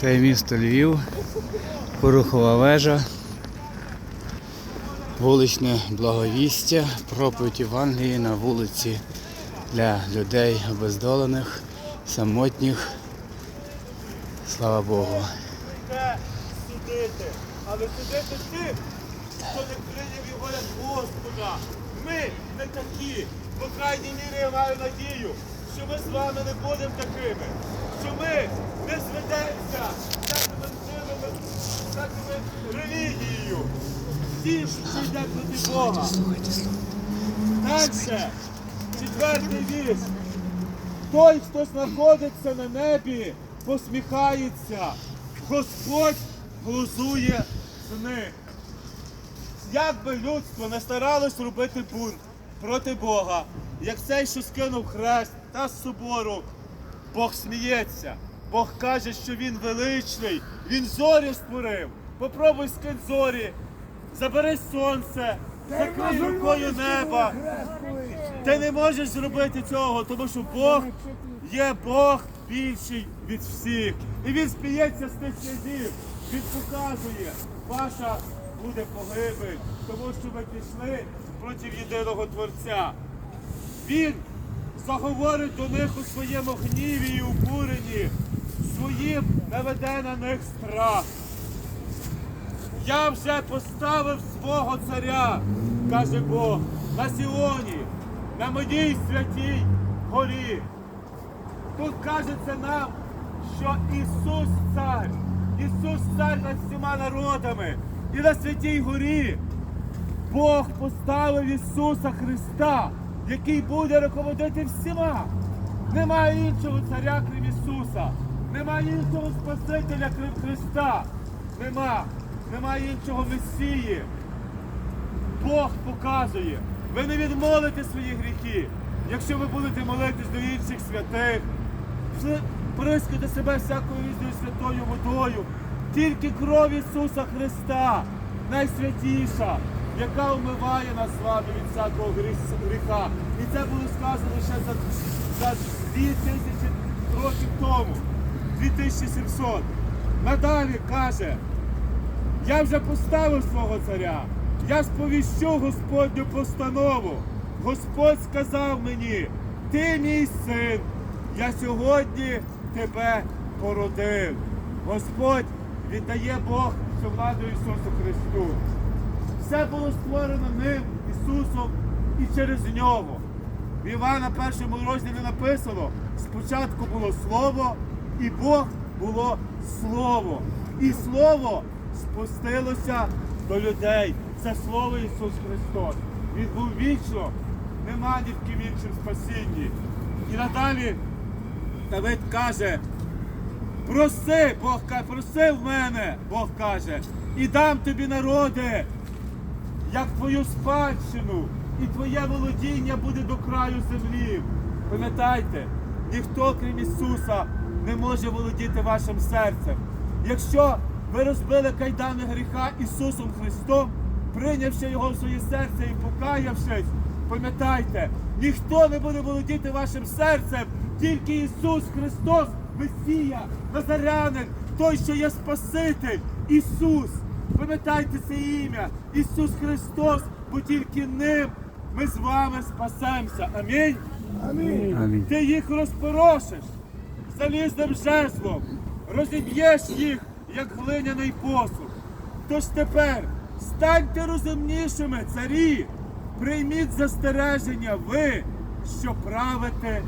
Це місто Львів, Порухова вежа, вуличне благовістя, проповідь Євангелії на вулиці для людей обездолених, самотніх. Слава Богу. судити, але судити тих, хто не прийняв його як Господа. Ми не такі. По крайній мірі я маю надію, що ми з вами не будемо такими, що ми не зведемося всякими силами, всякими релігією. Ті, що йде проти Бога. Дальше, четвертий вірш. Той, хто знаходиться на небі, посміхається. Господь глузує з них. Як би людство не старалось робити бунт проти Бога, як цей, що скинув хрест та собору, Бог сміється. Бог каже, що він величний, він зорі створив. Попробуй скинь зорі, забери сонце, закрий рукою неба. Ти не можеш зробити цього, тому що Бог є Бог більший від всіх. І він сміється з тих слідів. Він показує, ваша буде погибель, тому що ви пішли проти єдиного Творця. Він заговорить до них у своєму гніві і обуренні, своїм наведе на них страх. Я вже поставив свого царя, каже Бог, на Сіоні, на моїй святій горі. Тут кажеться нам, що Ісус цар, Ісус цар над всіма народами. І на святій горі Бог поставив Ісуса Христа, який буде руководити всіма. Немає іншого царя, крім Ісуса. Немає іншого Спасителя, крім Христа. Нема. Немає іншого Месії. Бог показує. Ви не відмолите свої гріхи, якщо ви будете молитись до інших святих, прискайте себе всякою різною святою водою. Тільки кров Ісуса Христа, найсвятіша, яка вмиває нас з вами від всякого гріха. І це було сказано ще за, за 2000 років тому, 2700. Надалі каже, я вже поставив свого царя. Я сповіщу Господню постанову. Господь сказав мені, ти мій син, я сьогодні тебе породив. Господь віддає Бог всю владу Ісусу Христу. Все було створено ним, Ісусом і через нього. В Івана першому розділі написано: спочатку було Слово, і Бог було Слово. І Слово спустилося до людей. Це Слово Ісус Христос. Він був вічно, нема ні в ким іншим спасінні. І надалі Давид каже, проси, Бог каже, проси в мене, Бог каже, і дам тобі народи, як твою спадщину, і твоє володіння буде до краю землі. Пам'ятайте, ніхто, крім Ісуса, не може володіти вашим серцем. Якщо ви розбили кайдани гріха Ісусом Христом, прийнявши Його в своє серце і покаявшись, пам'ятайте, ніхто не буде володіти вашим серцем, тільки Ісус Христос, Месія, Назарянин, той, що є Спаситель, Ісус. Пам'ятайте це ім'я, Ісус Христос, бо тільки ним ми з вами спасемося. Амінь. Амінь. Ти їх розпорошиш залізним жезлом, розіб'єш їх, як глиняний посуд. Тож тепер станьте розумнішими, царі, прийміть застереження ви, що правите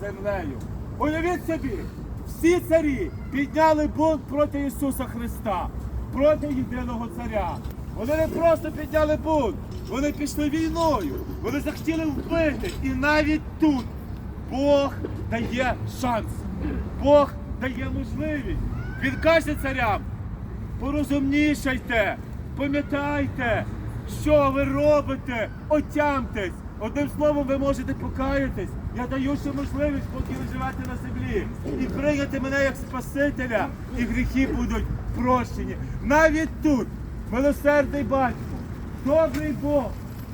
землею. Уявіть собі, всі царі підняли бунт проти Ісуса Христа, проти єдиного царя. Вони не просто підняли бунт, вони пішли війною, вони захотіли вбити. І навіть тут Бог дає шанс. Бог дає можливість. Він каже царям, порозумнішайте, пам'ятайте, що ви робите, отямтесь. Одним словом, ви можете покаятись. Я даю ще можливість, поки живете на землі, і прийняти мене як Спасителя, і гріхи будуть прощені. Навіть тут, милосердний батько, добрий Бог,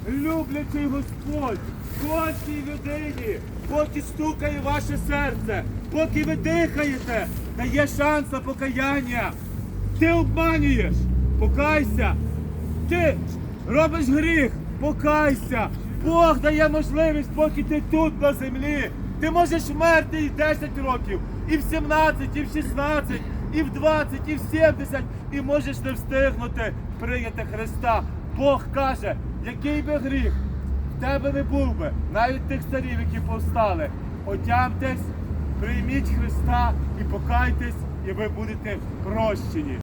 люблячий Господь, кожній людині поки стукає ваше серце, поки ви дихаєте, дає шанс на покаяння. Ти обманюєш, покайся. Ти робиш гріх, покайся. Бог дає можливість, поки ти тут на землі. Ти можеш вмерти і в 10 років, і в 17, і в 16, і в 20, і в 70, і можеш не встигнути прийняти Христа. Бог каже, який би гріх в тебе не був би, навіть тих царів, які повстали. Отямтесь, прийміть Христа і покайтесь, і ви будете прощені.